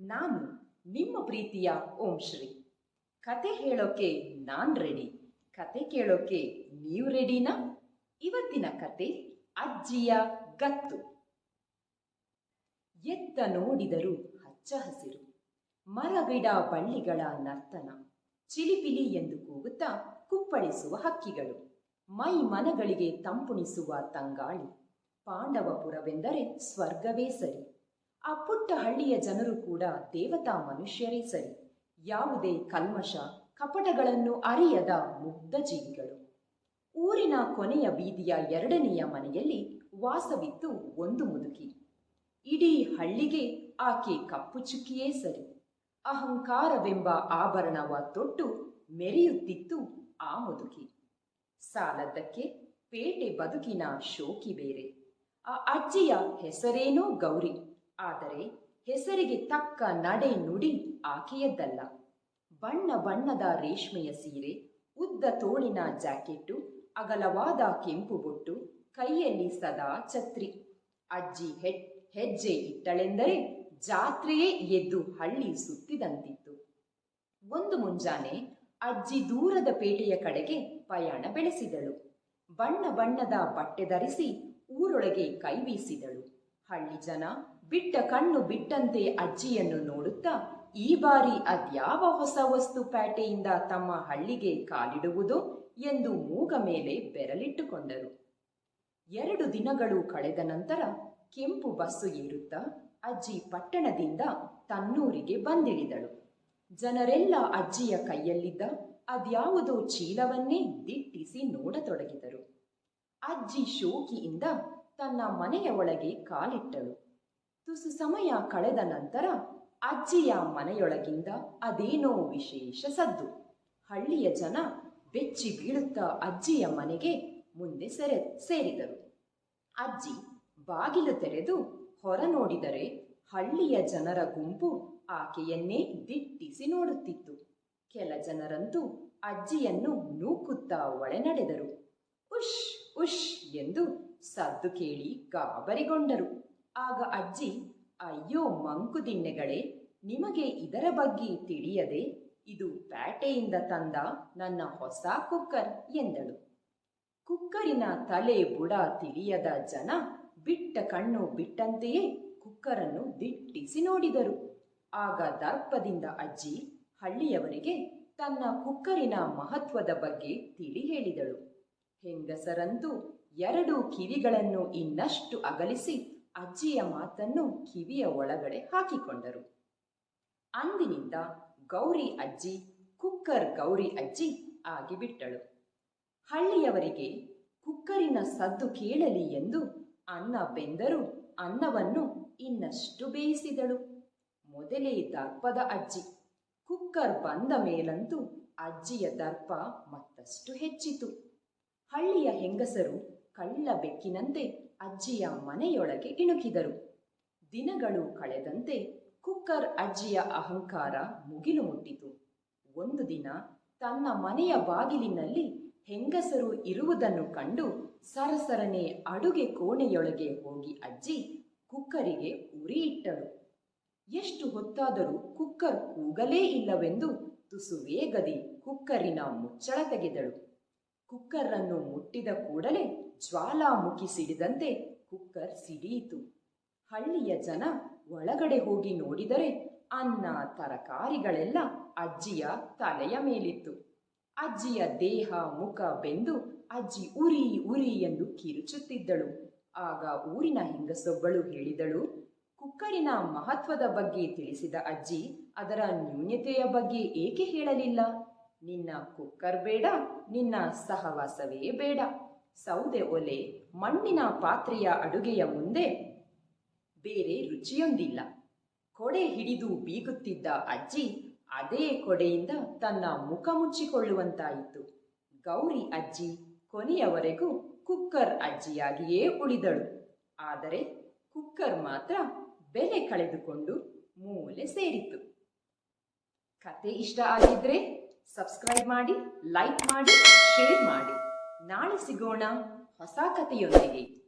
ನಾನು ನಿಮ್ಮ ಪ್ರೀತಿಯ ಓಂ ಶ್ರೀ. ಕತೆ ಹೇಳೋಕೆ ನಾನ್ ರೆಡಿ ಕತೆ ಕೇಳೋಕೆ ನೀವು ರೆಡಿನಾ ಇವತ್ತಿನ ಕತೆ ಅಜ್ಜಿಯ ಗತ್ತು. ಎತ್ತ ನೋಡಿದರೂ ಹಚ್ಚ ಹಸಿರು. ಮರಗಿಡ ಬಳ್ಳಿಗಳ ನರ್ತನ. ಚಿಲಿಪಿಲಿ ಎಂದು ಕೂಗುತ್ತಾ ಕುಪ್ಪಳಿಸುವ ಹಕ್ಕಿಗಳು. ಮೈ ಮನಗಳಿಗೆ ತಂಪುಣಿಸುವ ತಂಗಾಳಿ. ಪಾಂಡವಪುರವೆಂದರೆ ಸ್ವರ್ಗವೇ ಸರಿ. ಆ ಪುಟ್ಟ ಹಳ್ಳಿಯ ಜನರು ಕೂಡ ದೇವತಾ ಮನುಷ್ಯರೇ ಸರಿ. ಯಾವುದೇ ಕಲ್ಮಶ, ಕಪಟಗಳನ್ನು ಅರಿಯದ ಮುಗ್ಧ ಜೀವಿಗಳು. ಊರಿನ ಕೊನೆಯ ಬೀದಿಯ ಎರಡನೆಯ ಮನೆಯಲ್ಲಿ ವಾಸವಿತ್ತು ಒಂದು ಮುದುಕಿ. ಇಡೀ ಹಳ್ಳಿಗೆ ಆಕೆ ಕಪ್ಪು ಚುಕ್ಕಿಯೇ ಸರಿ. ಅಹಂಕಾರವೆಂಬ ಆಭರಣವ ತೊಟ್ಟು ಮೆರೆಯುತ್ತಿತ್ತು ಆ ಮುದುಕಿ. ಸಾಲದ್ದಕ್ಕೆ ಪೇಟೆ ಬದುಕಿನ ಶೋಕಿ ಬೇರೆ. ಆ ಅಜ್ಜಿಯ ಹೆಸರೇನೋ ಗೌರಿ. ಆದರೆ ಹೆಸರಿಗೆ ತಕ್ಕ ನಡೆ ನುಡಿ ಆಕೆಯದ್ದಲ್ಲ. ಬಣ್ಣ ಬಣ್ಣದ ರೇಷ್ಮೆಯ ಸೀರೆ, ಉದ್ದ ತೋಳಿನ ಜಾಕೆಟ್ಟು ಅಗಲವಾದ ಕೆಂಪು ಬೊಟ್ಟು, ಕೈಯಲ್ಲಿ ಸದಾ ಛತ್ರಿ. ಅಜ್ಜಿ ಹೆಟ್ ಹೆಜ್ಜೆ ಇಟ್ಟಳೆಂದರೆ ಜಾತ್ರೆಯೇ ಎದ್ದು ಹಳ್ಳಿ ಸುತ್ತಿದಂತಿತ್ತು. ಒಂದು ಮುಂಜಾನೆ ಅಜ್ಜಿ ದೂರದ ಪೇಟೆಯ ಕಡೆಗೆ ಪಯಣ ಬೆಳೆಸಿದಳು. ಬಣ್ಣ ಬಣ್ಣದ ಬಟ್ಟೆ ಧರಿಸಿ ಊರೊಳಗೆ ಕೈ ಬೀಸಿದಳು. ಹಳ್ಳಿ ಜನ ಬಿಟ್ಟ ಕಣ್ಣು ಬಿಟ್ಟಂತೆ ಅಜ್ಜಿಯನ್ನು ನೋಡುತ್ತಾ, ಈ ಬಾರಿ ಅದ್ಯಾವ ಹೊಸ ವಸ್ತು ಪೇಟೆಯಿಂದ ತಮ್ಮ ಹಳ್ಳಿಗೆ ಕಾಲಿಡುವುದು ಎಂದು ಮೂಗ ಮೇಲೆ ಬೆರಳಿಟ್ಟುಕೊಂಡರು ಎರಡು ದಿನಗಳು ಕಳೆದ ನಂತರ ಕೆಂಪು ಬಸ್ಸು ಏರುತ್ತಾ ಅಜ್ಜಿ ಪಟ್ಟಣದಿಂದ ತನ್ನೂರಿಗೆ ಬಂದಿಳಿದಳು. ಜನರೆಲ್ಲ ಅಜ್ಜಿಯ ಕೈಯಲ್ಲಿದ್ದ ಅದ್ಯಾವುದೋ ಚೀಲವನ್ನೇ ದಿಟ್ಟಿಸಿ ನೋಡತೊಡಗಿದರು. ಅಜ್ಜಿ ಶೋಕಿಯಿಂದ ತನ್ನ ಮನೆಯ ಒಳಗೆ ಕಾಲಿಟ್ಟಳು. ತುಸು ಸಮಯ ಕಳೆದ ನಂತರ ಅಜ್ಜಿಯ ಮನೆಯೊಳಗಿಂದ ಅದೇನೋ ವಿಶೇಷ ಸದ್ದು. ಹಳ್ಳಿಯ ಜನ ಬೆಚ್ಚಿ ಬೀಳುತ್ತಾ ಅಜ್ಜಿಯ ಮನೆಗೆ ಮುಂದೆ ಸೆರೆ, ಸೇರಿದರು. ಅಜ್ಜಿ ಬಾಗಿಲು ತೆರೆದು ಹೊರ ನೋಡಿದರೆ ಹಳ್ಳಿಯ ಜನರ ಗುಂಪು ಆಕೆಯನ್ನೇ ದಿಟ್ಟಿಸಿ ನೋಡುತ್ತಿತ್ತು. ಕೆಲ ಜನರಂತೂ ಅಜ್ಜಿಯನ್ನು ನೂಕುತ್ತಾ ಒಳೆ ನಡೆದರು ಉಶ್ ಉಶ್ ಎಂದು ಸದ್ದು ಕೇಳಿ ಗಾಬರಿಗೊಂಡರು. ಆಗ ಅಜ್ಜಿ, ಅಯ್ಯೋ ಮಂಕುದಿಣ್ಣೆಗಳೇ ನಿಮಗೆ ಇದರ ಬಗ್ಗೆ ತಿಳಿಯದೆ ಇದು ಪ್ಯಾಟೆಯಿಂದ ತಂದ ನನ್ನ ಹೊಸ ಕುಕ್ಕರ್ ಎಂದಳು. ಕುಕ್ಕರಿನ ತಲೆ ಬುಡ ತಿಳಿಯದ ಜನ ಬಿಟ್ಟ ಕಣ್ಣು ಬಿಟ್ಟಂತೆಯೇ ಕುಕ್ಕರನ್ನು ದಿಟ್ಟಿಸಿ ನೋಡಿದರು. ಆಗ ದರ್ಪದಿಂದ ಅಜ್ಜಿ ಹಳ್ಳಿಯವರಿಗೆ ತನ್ನ ಕುಕ್ಕರಿನ ಮಹತ್ವದ ಬಗ್ಗೆ ತಿಳಿ ಹೇಳಿದಳು. ಹೆಂಗಸರಂತೂ ಎರಡು ಕಿವಿಗಳನ್ನು ಇನ್ನಷ್ಟು ಅಗಲಿಸಿ ಅಜ್ಜಿಯ ಮಾತನ್ನು ಕಿವಿಯ ಒಳಗಡೆ ಹಾಕಿಕೊಂಡರು. ಅಂದಿನಿಂದ ಗೌರಿ ಅಜ್ಜಿ, ಕುಕ್ಕರ್ ಗೌರಿ ಅಜ್ಜಿ ಆಗಿಬಿಟ್ಟಳು. ಹಳ್ಳಿಯವರಿಗೆ ಕುಕ್ಕರಿನ ಸದ್ದು ಕೇಳಲಿ ಎಂದು ಅನ್ನ ಬೆಂದರೂ ಅನ್ನವನ್ನು ಇನ್ನಷ್ಟು ಬೇಯಿಸಿದಳು. ಮೊದಲೇ ದರ್ಪದ ಅಜ್ಜಿ, ಕುಕ್ಕರ್ ಬಂದ ಮೇಲಂತೂ ಅಜ್ಜಿಯ ದರ್ಪ ಮತ್ತಷ್ಟು ಹೆಚ್ಚಿತು. ಹಳ್ಳಿಯ ಹೆಂಗಸರು ಕಳ್ಳ ಬೆಕ್ಕಿನಂತೆ ಅಜ್ಜಿಯ ಮನೆಯೊಳಗೆ ಇಣುಕಿದರು. ದಿನಗಳು ಕಳೆದಂತೆ ಕುಕ್ಕರ್ ಅಜ್ಜಿಯ ಅಹಂಕಾರ ಮುಗಿಲು ಮುಟ್ಟಿತು. ಒಂದು ದಿನ ತನ್ನ ಮನೆಯ ಬಾಗಿಲಿನಲ್ಲಿ ಹೆಂಗಸರು ಇರುವುದನ್ನು ಕಂಡು ಸರಸರನೆ ಅಡುಗೆ ಕೋಣೆಯೊಳಗೆ ಹೋಗಿ ಅಜ್ಜಿ ಕುಕ್ಕರಿಗೆ ಉರಿ ಎಷ್ಟು ಹೊತ್ತಾದರೂ ಕುಕ್ಕರ್ ಕೂಗಲೇ ಇಲ್ಲವೆಂದು ತುಸು ವೇಗದಿ ಕುಕ್ಕರಿನ ಮುಚ್ಚಳ ತೆಗೆದಳು. ಕುಕ್ಕರನ್ನು ಮುಟ್ಟಿದ ಕೂಡಲೇ ಜ್ವಾಲಾಮುಖಿ ಸಿಡಿದಂತೆ ಕುಕ್ಕರ್ ಸಿಡಿಯಿತು. ಹಳ್ಳಿಯ ಜನ ಒಳಗಡೆ ಹೋಗಿ ನೋಡಿದರೆ ಅನ್ನ, ತರಕಾರಿಗಳೆಲ್ಲ ಅಜ್ಜಿಯ ತಲೆಯ ಮೇಲಿತ್ತು. ಅಜ್ಜಿಯ ದೇಹ, ಮುಖ ಬೆಂದು ಅಜ್ಜಿ ಉರಿ ಉರಿ ಎಂದು ಕಿರುಚುತ್ತಿದ್ದಳು. ಆಗ ಊರಿನ ಹೆಂಗಸೊಬ್ಬಳು ಹೇಳಿದಳು, ಕುಕ್ಕರಿನ ಮಹತ್ವದ ಬಗ್ಗೆ ತಿಳಿಸಿದ ಅಜ್ಜಿ ಅದರ ನ್ಯೂನ್ಯತೆಯ ಬಗ್ಗೆ ಏಕೆ ಹೇಳಲಿಲ್ಲ? ನಿನ್ನ ಕುಕ್ಕರ್ ಬೇಡ, ನಿನ್ನ ಸಹವಾಸವೇ ಬೇಡ. ಸೌದೆ ಒಲೆ ಮಣ್ಣಿನ ಪಾತ್ರೆಯ ಅಡುಗೆಯ ಮುಂದೆ ಬೇರೆ ರುಚಿಯೊಂದಿಲ್ಲ. ಕೊಡೆ ಹಿಡಿದು ಬೀಗುತ್ತಿದ್ದ ಅಜ್ಜಿ ಅದೇ ಕೊಡೆಯಿಂದ ತನ್ನ ಮುಖ ಮುಚ್ಚಿಕೊಳ್ಳುವಂತಾಯಿತು. ಗೌರಿ ಅಜ್ಜಿ ಕೊನೆಯವರೆಗೂ ಕುಕ್ಕರ್ ಅಜ್ಜಿಯಾಗಿಯೇ ಉಳಿದಳು. ಆದರೆ ಕುಕ್ಕರ್ ಮಾತ್ರ ಬೆಲೆ ಕಳೆದುಕೊಂಡು ಮೂಲೆ ಸೇರಿತು ಕತೆ ಇಷ್ಟ ಆಗಿದ್ರೆ ಸಬ್ಸ್ಕ್ರೈಬ್ ಮಾಡಿ ಲೈಕ್ ಮಾಡಿ ಶೇರ್ ಮಾಡಿ. ನಾಳೆ ಸಿಗೋಣ ಹೊಸ ಕಥೆಯೊಂದಿಗೆ.